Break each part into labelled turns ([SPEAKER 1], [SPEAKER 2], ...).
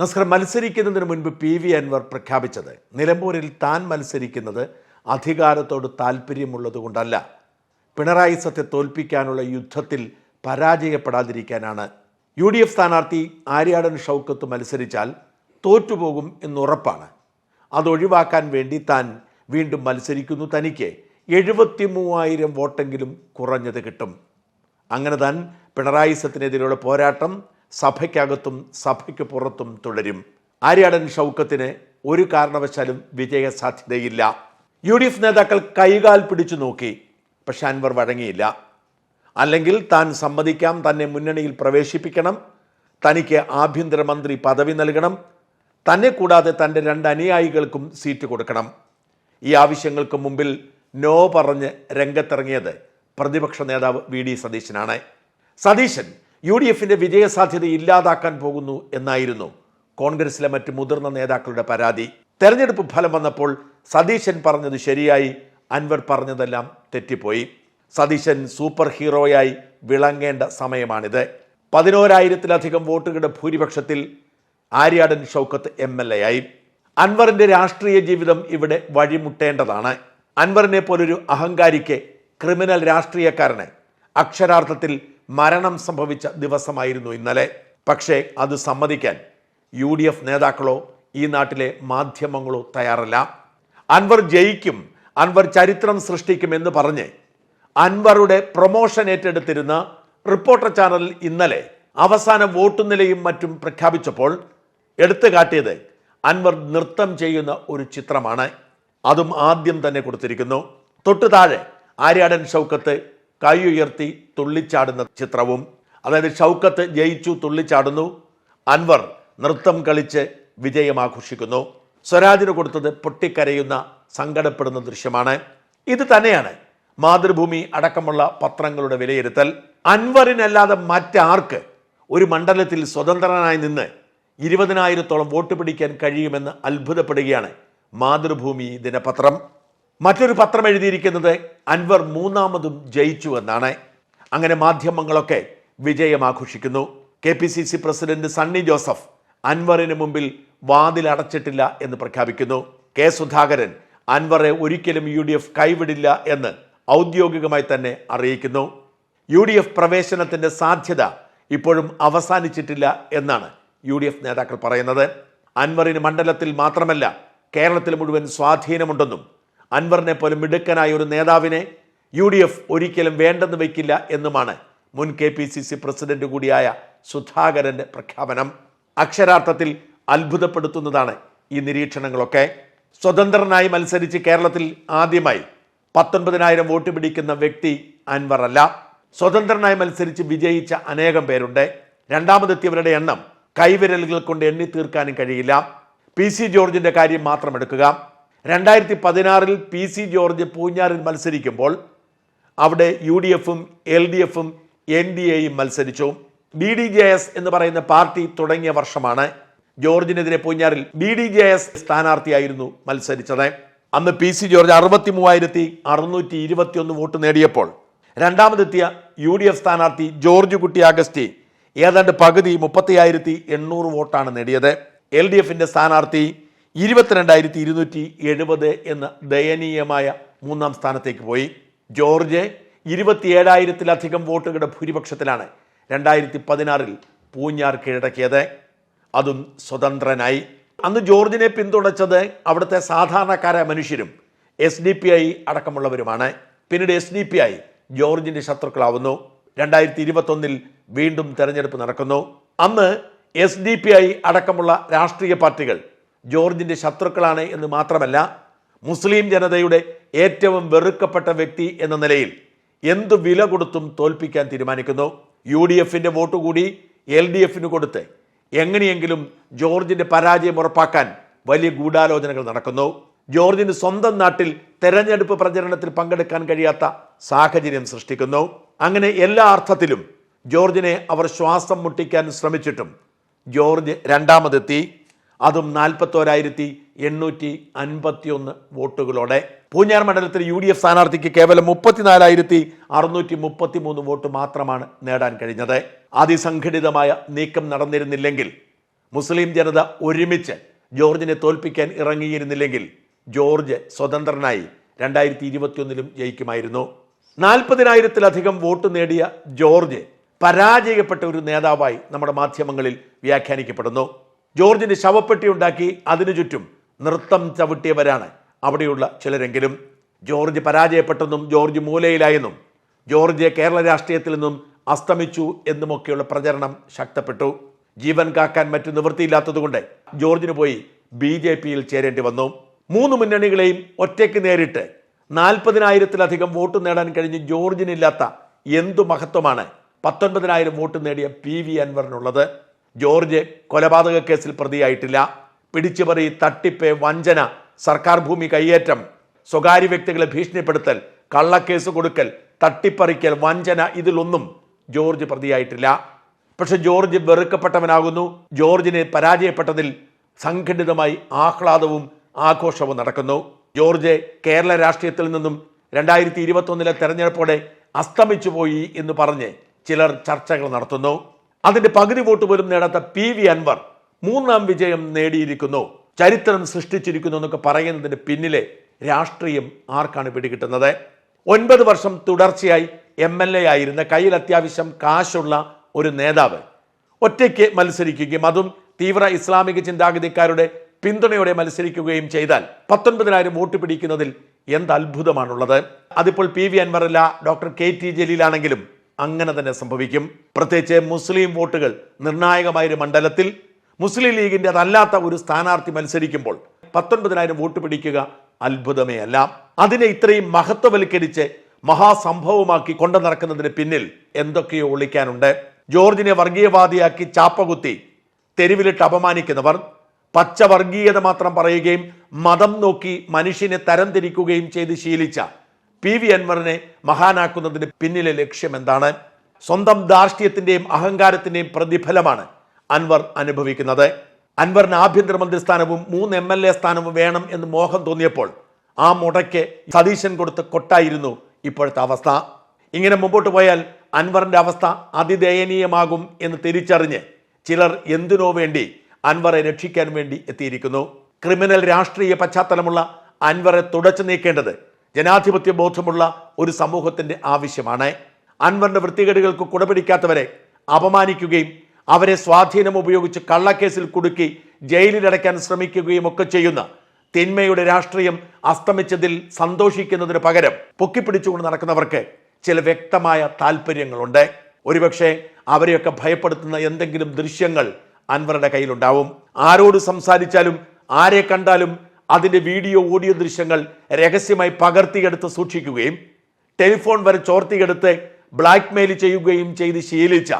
[SPEAKER 1] നസ്കർ മത്സരിക്കുന്നതിന് മുൻപ് P V Anwar പ്രഖ്യാപിച്ചത്. നിലമ്പൂരിൽ താൻ മത്സരിക്കുന്നത് അധികാരത്തോട് താല്പര്യമുള്ളതുകൊണ്ടല്ല പിണറായി സത്തെ തോൽപ്പിക്കാനുള്ള യുദ്ധത്തിൽ പരാജയപ്പെടാതിരിക്കാനാണ്. യു ഡി എഫ് സ്ഥാനാർത്ഥി ആര്യാടൻ ഷൗക്കത്ത് മത്സരിച്ചാൽ തോറ്റുപോകും എന്നുറപ്പാണ്. അതൊഴിവാക്കാൻ വേണ്ടി താൻ വീണ്ടും മത്സരിക്കുന്നു തനിക്ക്. എഴുപത്തി മൂവായിരം വോട്ടെങ്കിലും കുറഞ്ഞത് കിട്ടും. അങ്ങനെ താൻ പിണറായി സത്തിനെതിരെയുള്ള പോരാട്ടം സഭയ്ക്കകത്തും സഭയ്ക്ക് പുറത്തും തുടരും. ആര്യാടൻ ഷൗക്കത്തിന് ഒരു കാരണവശാലും വിജയ സാധ്യതയില്ല യു ഡി എഫ് നേതാക്കൾ കൈകാൽ പിടിച്ചു നോക്കി പക്ഷെ അൻവർ വഴങ്ങിയില്ല. അല്ലെങ്കിൽ താൻ സമ്മതിക്കാം തന്നെ മുന്നണിയിൽ പ്രവേശിപ്പിക്കണം തനിക്ക് ആഭ്യന്തരമന്ത്രി പദവി നൽകണം തന്നെ കൂടാതെ തന്റെ രണ്ട് അനുയായികൾക്കും സീറ്റ് കൊടുക്കണം. ഈ ആവശ്യങ്ങൾക്ക് മുമ്പിൽ നോ പറഞ്ഞ് രംഗത്തിറങ്ങിയത് പ്രതിപക്ഷ നേതാവ് വി ഡി സതീശനാണ്. സതീശൻ യു ഡി എഫിന്റെ വിജയസാധ്യത ഇല്ലാതാക്കാൻ പോകുന്നു എന്നായിരുന്നു കോൺഗ്രസിലെ മറ്റ് മുതിർന്ന നേതാക്കളുടെ പരാതി. തെരഞ്ഞെടുപ്പ് ഫലം വന്നപ്പോൾ സതീശൻ പറഞ്ഞത് ശരിയായി അൻവർ പറഞ്ഞതെല്ലാം തെറ്റിപ്പോയി. സതീശൻ സൂപ്പർ ഹീറോയായി വിളങ്ങേണ്ട സമയമാണിത്. പതിനോരായിരത്തിലധികം വോട്ടുകളുടെ ഭൂരിപക്ഷത്തിൽ Aryadan Shoukath M L A ആയി. അൻവറിന്റെ രാഷ്ട്രീയ ജീവിതം ഇവിടെ വഴിമുട്ടേണ്ടതാണ്. അൻവറിനെ പോലൊരു അഹങ്കാരിക്ക് ക്രിമിനൽ രാഷ്ട്രീയക്കാരനെ അക്ഷരാർത്ഥത്തിൽ മരണം സംഭവിച്ച ദിവസമായിരുന്നു ഇന്നലെ. പക്ഷേ അത് സമ്മതിക്കാൻ യു ഡി എഫ് നേതാക്കളോ ഈ നാട്ടിലെ മാധ്യമങ്ങളോ തയ്യാറല്ല. അൻവർ ജയിക്കും അൻവർ ചരിത്രം സൃഷ്ടിക്കും എന്ന് പറഞ്ഞ് അൻവറുടെ പ്രൊമോഷൻ ഏറ്റെടുത്തിരുന്ന റിപ്പോർട്ടർ ചാനൽ ഇന്നലെ അവസാന വോട്ടു നിലയും മറ്റും പ്രഖ്യാപിച്ചപ്പോൾ എടുത്തു കാട്ടിയത് അൻവർ നൃത്തം ചെയ്യുന്ന ഒരു ചിത്രമാണ്. അതും ആദ്യം തന്നെ കൊടുത്തിരിക്കുന്നു. തൊട്ടു താഴെ ആര്യാടൻ ഷൗക്കത്ത് കൈ ഉയർത്തി തുള്ളിച്ചാടുന്ന ചിത്രവും അതായത് ഷൗക്കത്ത് ജയിച്ചു തുള്ളിച്ചാടുന്നു അൻവർ നൃത്തം കളിച്ച് വിജയം ആഘോഷിക്കുന്നു സ്വരാജിന് കൊടുത്തത് പൊട്ടിക്കരയുന്ന സങ്കടപ്പെടുന്ന ദൃശ്യമാണ്. ഇത് തന്നെയാണ് മാതൃഭൂമി അടക്കമുള്ള പത്രങ്ങളുടെ വിലയിരുത്തൽ. അൻവറിനല്ലാതെ മറ്റാർക്ക് ഒരു മണ്ഡലത്തിൽ സ്വതന്ത്രനായി നിന്ന് ഇരുപതിനായിരത്തോളം വോട്ട് പിടിക്കാൻ കഴിയുമെന്ന് അത്ഭുതപ്പെടുകയാണ് മാതൃഭൂമി ദിനപത്രം. മറ്റൊരു പത്രം എഴുതിയിരിക്കുന്നത് അൻവർ മൂന്നാമതും ജയിച്ചു എന്നാണ്. അങ്ങനെ മാധ്യമങ്ങളൊക്കെ വിജയം ആഘോഷിക്കുന്നു. K P C C president Sunny Joseph അൻവറിന് മുമ്പിൽ വാതിൽ അടച്ചിട്ടില്ല എന്ന് പ്രഖ്യാപിക്കുന്നു. കെ സുധാകരൻ അൻവറെ ഒരിക്കലും യു ഡി എഫ് കൈവിടില്ല എന്ന് ഔദ്യോഗികമായി തന്നെ അറിയിക്കുന്നു. യു ഡി എഫ് പ്രവേശനത്തിന്റെ സാധ്യത ഇപ്പോഴും അവസാനിച്ചിട്ടില്ല എന്നാണ് യു ഡി എഫ് നേതാക്കൾ പറയുന്നത്. അൻവറിന് മണ്ഡലത്തിൽ മാത്രമല്ല കേരളത്തിൽ മുഴുവൻ സ്വാധീനമുണ്ടെന്നും അൻവറിനെ പോലും മിടുക്കനായ ഒരു നേതാവിനെ യു ഡി എഫ് ഒരിക്കലും വേണ്ടെന്ന് വയ്ക്കില്ല എന്നുമാണ് മുൻ K P C C president കൂടിയായ സുധാകരന്റെ പ്രഖ്യാപനം. അക്ഷരാർത്ഥത്തിൽ അത്ഭുതപ്പെടുത്തുന്നതാണ് ഈ നിരീക്ഷണങ്ങളൊക്കെ. സ്വതന്ത്രനായി മത്സരിച്ച് കേരളത്തിൽ ആദ്യമായി പത്തൊൻപതിനായിരം വോട്ട് പിടിക്കുന്ന വ്യക്തി അൻവർ അല്ല സ്വതന്ത്രനായി മത്സരിച്ച് വിജയിച്ച അനേകം പേരുണ്ട്. രണ്ടാമതെത്തിയവരുടെ എണ്ണം കൈവിരലുകൾ കൊണ്ട് എണ്ണി തീർക്കാനും കഴിയില്ല. പി സി ജോർജിന്റെ കാര്യം മാത്രം എടുക്കുക രണ്ടായിരത്തി പതിനാറിൽ പി സി ജോർജ് പൂഞ്ഞാറിൽ മത്സരിക്കുമ്പോൾ അവിടെ യു ഡി എഫും എൽ ഡി എഫും എൻ ഡി എയും മത്സരിച്ചു. ബി ഡി ജെ എസ് എന്ന് പറയുന്ന പാർട്ടി തുടങ്ങിയ വർഷമാണ് ജോർജിനെതിരെ പൂഞ്ഞാറിൽ ബി ഡി ജെ എസ് സ്ഥാനാർത്ഥിയായിരുന്നു മത്സരിച്ചത്. അന്ന് പി സി ജോർജ് അറുപത്തി മൂവായിരത്തി അറുന്നൂറ്റി ഇരുപത്തി ഒന്ന് വോട്ട് നേടിയപ്പോൾ രണ്ടാമതെത്തിയ യു ഡി എഫ് സ്ഥാനാർത്ഥി ജോർജ് കുട്ടി അഗസ്റ്റി ഏതാണ്ട് പകുതി മുപ്പത്തി ആയിരത്തി എണ്ണൂറ് വോട്ടാണ് നേടിയത്. എൽ ഡി എഫിന്റെ സ്ഥാനാർത്ഥി ഇരുപത്തിരണ്ടായിരത്തി ഇരുന്നൂറ്റി എഴുപത് എന്ന ദയനീയമായ മൂന്നാം സ്ഥാനത്തേക്ക് പോയി. ജോർജ് ഇരുപത്തിയേഴായിരത്തിലധികം വോട്ടുകളുടെ ഭൂരിപക്ഷത്തിലാണ് രണ്ടായിരത്തി പതിനാറിൽ പൂഞ്ഞാർ കീഴടക്കിയത്. അതും സ്വതന്ത്രനായി. അന്ന് ജോർജിനെ പിന്തുണച്ചത് അവിടുത്തെ സാധാരണക്കാരായ മനുഷ്യരും എസ് ഡി പി ഐ അടക്കമുള്ളവരുമാണ്. പിന്നീട് എസ് ഡി പി ഐ ജോർജിന്റെ ശത്രുക്കളാവുന്നു. രണ്ടായിരത്തി ഇരുപത്തൊന്നിൽ വീണ്ടും തെരഞ്ഞെടുപ്പ് നടക്കുന്നു. അന്ന് എസ് ഡി പി ഐ അടക്കമുള്ള രാഷ്ട്രീയ പാർട്ടികൾ ജോർജിന്റെ ശത്രുക്കളാണ് എന്ന് മാത്രമല്ല മുസ്ലിം ജനതയുടെ ഏറ്റവും വെറുക്കപ്പെട്ട വ്യക്തി എന്ന നിലയിൽ എന്തു വില കൊടുത്തും തോൽപ്പിക്കാൻ തീരുമാനിക്കുന്നു. യു ഡി എഫിന്റെ വോട്ട് കൂടി എൽ ഡി എഫിന് കൊടുത്ത് എങ്ങനെയെങ്കിലും ജോർജിന്റെ പരാജയം ഉറപ്പാക്കാൻ വലിയ ഗൂഢാലോചനകൾ നടക്കുന്നു. ജോർജിന് സ്വന്തം നാട്ടിൽ തെരഞ്ഞെടുപ്പ് പ്രചരണത്തിൽ പങ്കെടുക്കാൻ കഴിയാത്ത സാഹചര്യം സൃഷ്ടിക്കുന്നു. അങ്ങനെ എല്ലാ അർത്ഥത്തിലും ജോർജിനെ അവർ ശ്വാസം മുട്ടിക്കാൻ ശ്രമിച്ചിട്ടും ജോർജ് രണ്ടാമതെത്തി. അതും നാൽപ്പത്തോരായിരത്തി എണ്ണൂറ്റി അൻപത്തി ഒന്ന് വോട്ടുകളോടെ. പൂഞ്ഞാർ മണ്ഡലത്തിൽ യു ഡി എഫ് സ്ഥാനാർത്ഥിക്ക് കേവലം മുപ്പത്തിനാലായിരത്തി അറുന്നൂറ്റി മുപ്പത്തി മൂന്ന് വോട്ട് മാത്രമാണ് നേടാൻ കഴിഞ്ഞത്. അതിസംഘടിതമായ നീക്കം നടന്നിരുന്നില്ലെങ്കിൽ മുസ്ലിം ജനത ഒരുമിച്ച് ജോർജിനെ തോൽപ്പിക്കാൻ ഇറങ്ങിയിരുന്നില്ലെങ്കിൽ ജോർജ് സ്വതന്ത്രനായി രണ്ടായിരത്തി ഇരുപത്തിയൊന്നിലും ജയിക്കുമായിരുന്നു. നാൽപ്പതിനായിരത്തിലധികം വോട്ട് നേടിയ ജോർജ് പരാജയപ്പെട്ട ഒരു നേതാവായി നമ്മുടെ മാധ്യമങ്ങളിൽ വ്യാഖ്യാനിക്കപ്പെടുന്നു. ജോർജിന് ശവപ്പെട്ടി ഉണ്ടാക്കി അതിനു ചുറ്റും നൃത്തം ചവിട്ടിയവരാണ് അവിടെയുള്ള ചിലരെങ്കിലും. ജോർജ് പരാജയപ്പെട്ടെന്നും ജോർജ് മൂലയിലായെന്നും ജോർജ് കേരള രാഷ്ട്രീയത്തിൽ നിന്നും അസ്തമിച്ചു എന്നുമൊക്കെയുള്ള പ്രചരണം ശക്തപ്പെട്ടു. ജീവൻ കാക്കാൻ മറ്റു നിവൃത്തിയില്ലാത്തതുകൊണ്ട് ജോർജിന് പോയി ബി ജെ പിയിൽ ചേരേണ്ടി വന്നു. മൂന്ന് മുന്നണികളെയും ഒറ്റയ്ക്ക് നേരിട്ട് നാൽപ്പതിനായിരത്തിലധികം വോട്ട് നേടാൻ കഴിഞ്ഞ് ജോർജിനില്ലാത്ത എന്തു മഹത്വമാണ് പത്തൊൻപതിനായിരം വോട്ട് നേടിയ പി വി അൻവറിനുള്ളത്. ജോർജ് കൊലപാതക കേസിൽ പ്രതിയായിട്ടില്ല. പിടിച്ചുപറി തട്ടിപ്പ് വഞ്ചന സർക്കാർ ഭൂമി കയ്യേറ്റം സ്വകാര്യ വ്യക്തികളെ ഭീഷണിപ്പെടുത്തൽ കള്ളക്കേസ് കൊടുക്കൽ തട്ടിപ്പറിക്കൽ വഞ്ചന ഇതിലൊന്നും ജോർജ് പ്രതിയായിട്ടില്ല. പക്ഷെ ജോർജ് വെറുക്കപ്പെട്ടവനാകുന്നു. ജോർജിനെ പരാജയപ്പെട്ടതിൽ സംഘടിതമായി ആഹ്ലാദവും ആഘോഷവും നടക്കുന്നു. ജോർജ് കേരള രാഷ്ട്രീയത്തിൽ നിന്നും രണ്ടായിരത്തി ഇരുപത്തൊന്നിലെ തെരഞ്ഞെടുപ്പോടെ അസ്തമിച്ചു പോയി എന്ന് പറഞ്ഞ് ചിലർ ചർച്ചകൾ നടത്തുന്നു. അതിന്റെ പകുതി വോട്ട് പോലും നേടാത്ത പി വി അൻവർ മൂന്നാം വിജയം നേടിയിരിക്കുന്നു. ചരിത്രം സൃഷ്ടിച്ചിരിക്കുന്നു എന്നൊക്കെ പറയുന്നതിന് പിന്നിലെ രാഷ്ട്രീയം ആർക്കാണ് പിടികിട്ടുന്നത്? ഒൻപത് വർഷം തുടർച്ചയായി എം എൽ എ ആയിരുന്ന കയ്യിൽ അത്യാവശ്യം കാശുള്ള ഒരു നേതാവ്. ഒറ്റയ്ക്ക് മത്സരിക്കുകയും അതും തീവ്ര ഇസ്ലാമിക ചിന്താഗതിക്കാരുടെ പിന്തുണയോടെ മത്സരിക്കുകയും ചെയ്താൽ പത്തൊൻപതിനായിരം വോട്ട് പിടിക്കുന്നതിൽ എന്ത് അത്ഭുതമാണുള്ളത്? അതിപ്പോൾ പി വി അൻവറല്ല ഡോക്ടർ കെ ടി ജലീലാണെങ്കിലും അങ്ങനെ തന്നെ സംഭവിക്കും. പ്രത്യേകിച്ച് മുസ്ലിം വോട്ടുകൾ നിർണായകമായ ഒരു മണ്ഡലത്തിൽ മുസ്ലിം ലീഗിന്റെ അതല്ലാത്ത ഒരു സ്ഥാനാർത്ഥി മത്സരിക്കുമ്പോൾ പത്തൊൻപതിനായിരം വോട്ട് പിടിക്കുക അത്ഭുതമേ അല്ല. അതിനെ ഇത്രയും മഹത്വവൽക്കരിച്ച് മഹാസംഭവമാക്കി കൊണ്ടു നടക്കുന്നതിന് പിന്നിൽ എന്തൊക്കെയോ ഒളിക്കാനുണ്ട്. ജോർജിനെ വർഗീയവാദിയാക്കി ചാപ്പകുത്തി തെരുവിലിട്ട് അപമാനിക്കുന്നവർ പച്ചവർഗീയത മാത്രം പറയുകയും മതം നോക്കി മനുഷ്യനെ തരംതിരിക്കുകയും ചെയ്ത് ശീലിച്ച പി വി അൻവറിനെ മഹാനാക്കുന്നതിന് പിന്നിലെ ലക്ഷ്യം എന്താണ്? സ്വന്തം ധാർഷ്ട്യത്തിന്റെയും അഹങ്കാരത്തിന്റെയും പ്രതിഫലമാണ് അൻവർ അനുഭവിക്കുന്നത്. അൻവറിന് ആഭ്യന്തരമന്ത്രി സ്ഥാനവും മൂന്ന് എം എൽ എ സ്ഥാനവും വേണം എന്ന് മോഹം തോന്നിയപ്പോൾ ആ മുടയ്ക്ക് സതീശൻ കൊടുത്ത് കൊട്ടായിരുന്നു ഇപ്പോഴത്തെ അവസ്ഥ. ഇങ്ങനെ മുമ്പോട്ട് പോയാൽ അൻവറിന്റെ അവസ്ഥ അതിദയനീയമാകും എന്ന് തിരിച്ചറിഞ്ഞ് ചിലർ എന്തിനോ വേണ്ടി അൻവറെ രക്ഷിക്കാൻ വേണ്ടി എത്തിയിരിക്കുന്നു. ക്രിമിനൽ രാഷ്ട്രീയ പശ്ചാത്തലമുള്ള അൻവറെ തുടച്ചു നീക്കേണ്ടത് ജനാധിപത്യ ബോധമുള്ള ഒരു സമൂഹത്തിന്റെ ആവശ്യമാണ്. അൻവറിന്റെ വൃത്തികേടുകൾക്ക് കുടപിടിക്കാത്തവരെ അപമാനിക്കുകയും അവരെ സ്വാധീനം ഉപയോഗിച്ച് കള്ളക്കേസിൽ കുടുക്കി ജയിലിലടയ്ക്കാൻ ശ്രമിക്കുകയും ഒക്കെ ചെയ്യുന്ന തിന്മയുടെ രാഷ്ട്രീയം അസ്തമിച്ചതിൽ സന്തോഷിക്കുന്നതിന് പകരം പൊക്കിപ്പിടിച്ചുകൊണ്ട് നടക്കുന്നവർക്ക് ചില വ്യക്തമായ താല്പര്യങ്ങളുണ്ട് ഒരുപക്ഷെ അവരെയൊക്കെ ഭയപ്പെടുത്തുന്ന എന്തെങ്കിലും ദൃശ്യങ്ങൾ അൻവറുടെ കയ്യിലുണ്ടാവും. ആരോട് സംസാരിച്ചാലും ആരെ കണ്ടാലും അതിന്റെ വീഡിയോ ഓഡിയോ ദൃശ്യങ്ങൾ രഹസ്യമായി പകർത്തിയെടുത്ത് സൂക്ഷിക്കുകയും ടെലിഫോൺ വരെ ചോർത്തിയെടുത്ത് ബ്ലാക്ക് മെയിൽ ചെയ്യുകയും ചെയ്ത് ശീലിച്ച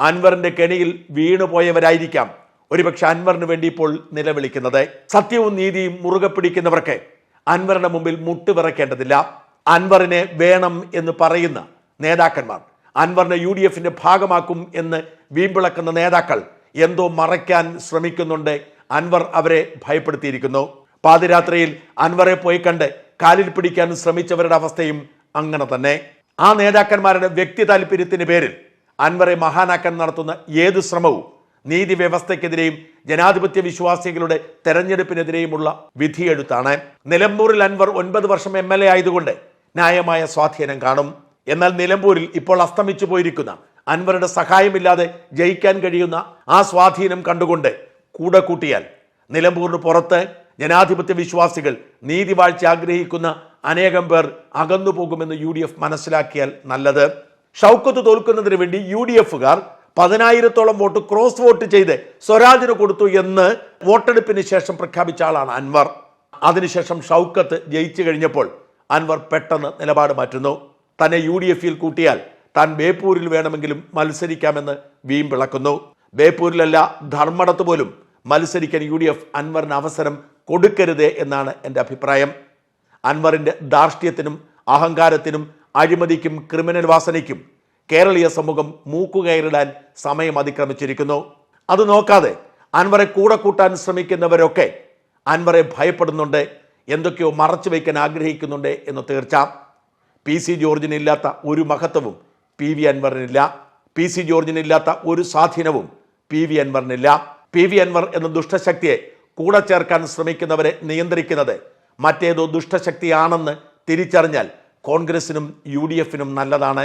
[SPEAKER 1] അൻവറിന്റെ കെണിയിൽ വീണുപോയവരായിരിക്കാം. ഒരുപക്ഷെ അൻവറിന് വേണ്ടി ഇപ്പോൾ നിലവിളിക്കുന്നത്. സത്യവും നീതിയും മുറുകെ പിടിക്കുന്നവർക്ക് അൻവറിന്റെ മുമ്പിൽ മുട്ടുവിറക്കേണ്ടതില്ല അൻവറിനെ വേണം എന്ന് പറയുന്ന നേതാക്കന്മാർ. അൻവറിനെ യു ഡി എഫിന്റെ ഭാഗമാക്കും എന്ന് വീമ്പിളക്കുന്ന നേതാക്കൾ എന്തോ മറയ്ക്കാൻ ശ്രമിക്കുന്നുണ്ട്. അൻവർ അവരെ ഭയപ്പെടുത്തിയിരിക്കുന്നു. പാതിരാത്രിയിൽ അൻവറെ പോയി കണ്ട് കാലിൽ പിടിക്കാൻ ശ്രമിച്ചവരുടെ അവസ്ഥയും അങ്ങനെ തന്നെ. ആ നേതാക്കന്മാരുടെ വ്യക്തി താല്പര്യത്തിന് പേരിൽ അൻവറെ മഹാനാക്കാൻ നടത്തുന്ന ഏത് ശ്രമവും നീതി വ്യവസ്ഥയ്ക്കെതിരെയും ജനാധിപത്യ വിശ്വാസികളുടെ തെരഞ്ഞെടുപ്പിനെതിരെയുമുള്ള വിധിയെഴുത്താണ്. നിലമ്പൂരിൽ അൻവർ ഒൻപത് വർഷം എം എൽ എ ആയതുകൊണ്ട് ന്യായമായ സ്വാധീനം കാണും. എന്നാൽ നിലമ്പൂരിൽ ഇപ്പോൾ അസ്തമിച്ചു പോയിരിക്കുന്ന അൻവറുടെ സഹായമില്ലാതെ ജയിക്കാൻ കഴിയുന്ന ആ സ്വാധീനം കണ്ടുകൊണ്ട് കൂടെ കൂട്ടിയാൽ നിലമ്പൂരിന് പുറത്ത് ജനാധിപത്യ വിശ്വാസികൾ നീതി വാഴ്ച ആഗ്രഹിക്കുന്ന അനേകം പേർ അകന്നു പോകുമെന്ന് യു ഡി എഫ് മനസ്സിലാക്കിയാൽ നല്ലത്. ഷൗക്കത്ത് തോൽക്കുന്നതിന് വേണ്ടി യു ഡി എഫുകാർ പതിനായിരത്തോളം വോട്ട് ക്രോസ് വോട്ട് ചെയ്ത് സ്വരാജിന് കൊടുത്തു എന്ന് വോട്ടെടുപ്പിന് ശേഷം പ്രഖ്യാപിച്ച ആളാണ് അൻവർ. അതിനുശേഷം ഷൗക്കത്ത് ജയിച്ചു കഴിഞ്ഞപ്പോൾ അൻവർ പെട്ടെന്ന് നിലപാട് മാറ്റുന്നു. തന്നെ യു ഡി എഫിൽ കൂട്ടിയാൽ താൻ ബേപ്പൂരിൽ വേണമെങ്കിലും മത്സരിക്കാമെന്ന് വീമ്പിളക്കുന്നു. ബേപ്പൂരിലല്ല ധർമ്മടത്ത് പോലും മത്സരിക്കാൻ യു ഡി എഫ് അൻവറിന് അവസരം കൊടുക്കരുത് എന്നാണ് എന്റെ അഭിപ്രായം. അൻവറിന്റെ ധാർഷ്ട്യത്തിനും അഹങ്കാരത്തിനും അഴിമതിക്കും ക്രിമിനൽ വാസനയ്ക്കും കേരളീയ സമൂഹം മൂക്കുകയറിടാൻ സമയം അതിക്രമിച്ചിരിക്കുന്നു. അത് നോക്കാതെ അൻവറെ കൂടെ കൂട്ടാൻ ശ്രമിക്കുന്നവരൊക്കെ അൻവറെ ഭയപ്പെടുന്നുണ്ട് എന്തൊക്കെയോ മറച്ചു വയ്ക്കാൻ ആഗ്രഹിക്കുന്നുണ്ട് എന്ന് തീർച്ച. പി സി ജോർജിനില്ലാത്ത ഒരു മഹത്വവും പി വി അൻവറിനില്ല. പി സി ജോർജിനില്ലാത്ത ഒരു സ്വാധീനവും പി വി അൻവറിനില്ല. പി വി അൻവർ എന്ന ദുഷ്ടശക്തിയെ കൂടെ ചേർക്കാൻ ശ്രമിക്കുന്നവരെ നിയന്ത്രിക്കുന്നത് മറ്റേതോ ദുഷ്ടശക്തിയാണെന്ന് തിരിച്ചറിഞ്ഞാൽ കോൺഗ്രസിനും യു നല്ലതാണ്.